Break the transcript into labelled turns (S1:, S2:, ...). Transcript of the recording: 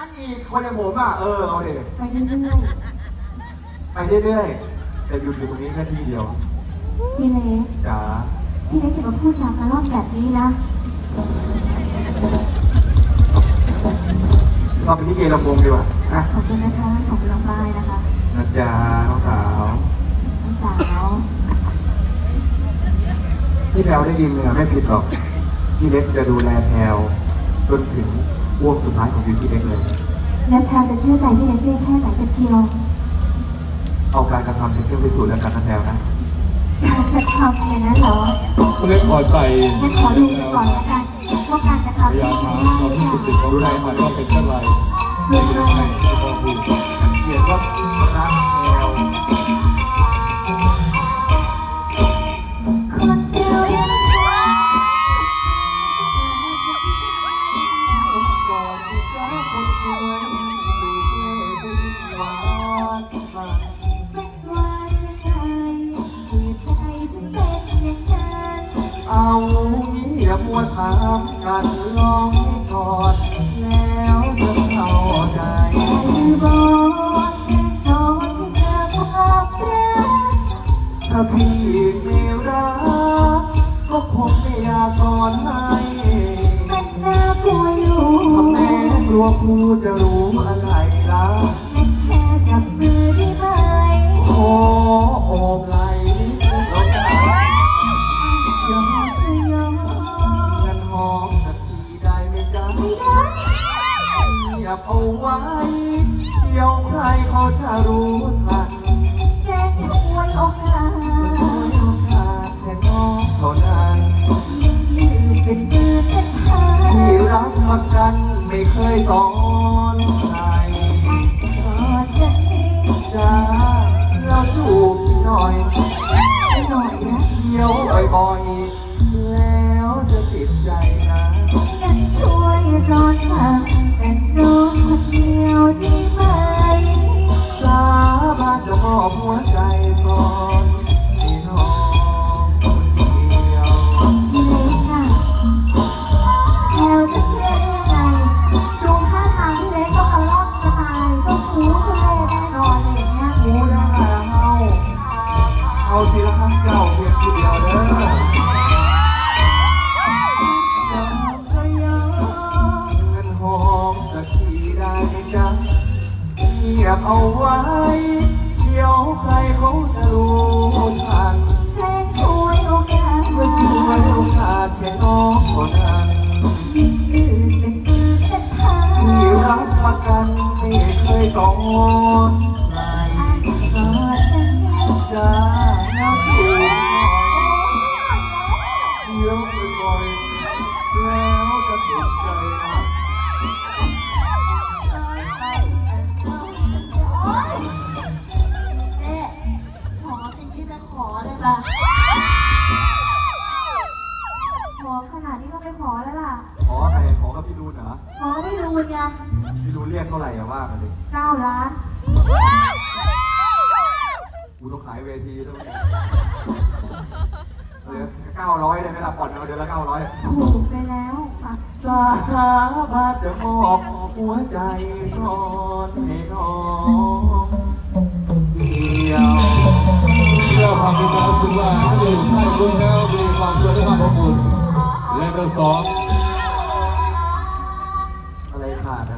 S1: งั้นอีกคนอย่างผมอะ เออ เอาเด็
S2: ไปเรื่อย
S1: ไปเรื่อยๆ แต่หยุดอยู่ตรงนี้แค่ทีเดียว
S2: ๆพี่เล็ก
S1: จ๋า
S2: พี่เล็กอย่ามาพูดจากระลอกแบบนี้นะ
S1: เราไปที่เกลำวงดีกว่านะ
S2: ขอบคุณนะคะขอบคุณน้องปายนะคะ
S1: นะจ๊ะน้องสาว
S2: น้องสาว
S1: ที่แพลวได้ยินเนี่ยไม่ผิดหรอกพี่เล็กจะดูแลแพลวจนถึง อ้วงสุดท้ายของชีวิตพี่เล็กเลย
S2: แล้วแพลจะเชื่อใจพี่เล็กได้แค่ไหนกันเชียว
S1: เอาการกระทำเป็นเครื่องพิสูจน์แล้วกันนะแพลวนะ
S2: แพลจะทำอย่างนั้นเหรอ
S3: คุณเล็กพอใจ
S2: งั้นขอดูก่อนแล้วกันว่าการกระทำ
S3: พยายามถามความรู้สึกของรู้ได้มันว่าเป็นเช่นไร
S2: เรื่องอะไร
S1: เอา
S2: งี้
S1: อย่ามัวถามกันลองกอนแล้วจะเข้าใจ
S2: บอกแค่สอนเธอพบรัก
S1: ถ้าพี่ไม่รักก็คงไม่อยากสอนให้
S2: เป็นหน้ากลัวอยู่
S1: ถ้าแม่กลัวครูจะรู้อะไร
S2: ไม่
S1: ได้อย่าเอาไว้เดี๋ยวใครเขาจะรู้ทัน
S2: แค่ช่วยโอกาส
S1: ช่วยโอกาสแค่น้องเท่านั้น
S2: ยืนเป็นมือเป็นทาง
S1: ที่รักมากันไม่เคยสอนใคร
S2: ก่อนจะทิ้
S1: จ้าเราจูบหน่อย
S2: หน่อยนะ
S1: เที่ยวบ่อยๆ สอนใคร
S2: ก่อนจะทิ้ง
S1: จ้าแล้วถูกเดี๋ยวบ่อยๆแล้วจะติดใจนะ
S2: เอ๊ะขอสิ่งที่จะขอเลยปะขอขนาดนี้ก็ไม่ขอแล้วล่ะ
S1: ขอใครขอกับพี่ดูนเหรอ
S2: ขอไม่รู้ไง
S1: พี่ดูนเรียกเท่าไหร่อะว่ามาดิ
S2: เก้าล้าน
S1: กูต้องขายเวทีแล้วเนี่ยเหลือเก้าร้อยเลยไหมล่ะผ่อนเอาเดือนละเก้าร้อย
S2: ถูกไปแล้วอะ
S1: สาบานจะมอบหัวใจก่อนให้น้องเดียว
S3: เพื่อความเป็นการสื่อว่าถ้าเดินให้คุณแล้วมีความสวยและความอบอุ่นและก็สอง
S1: อะไรขาดอะ
S2: เดือนคะแนนค่ะ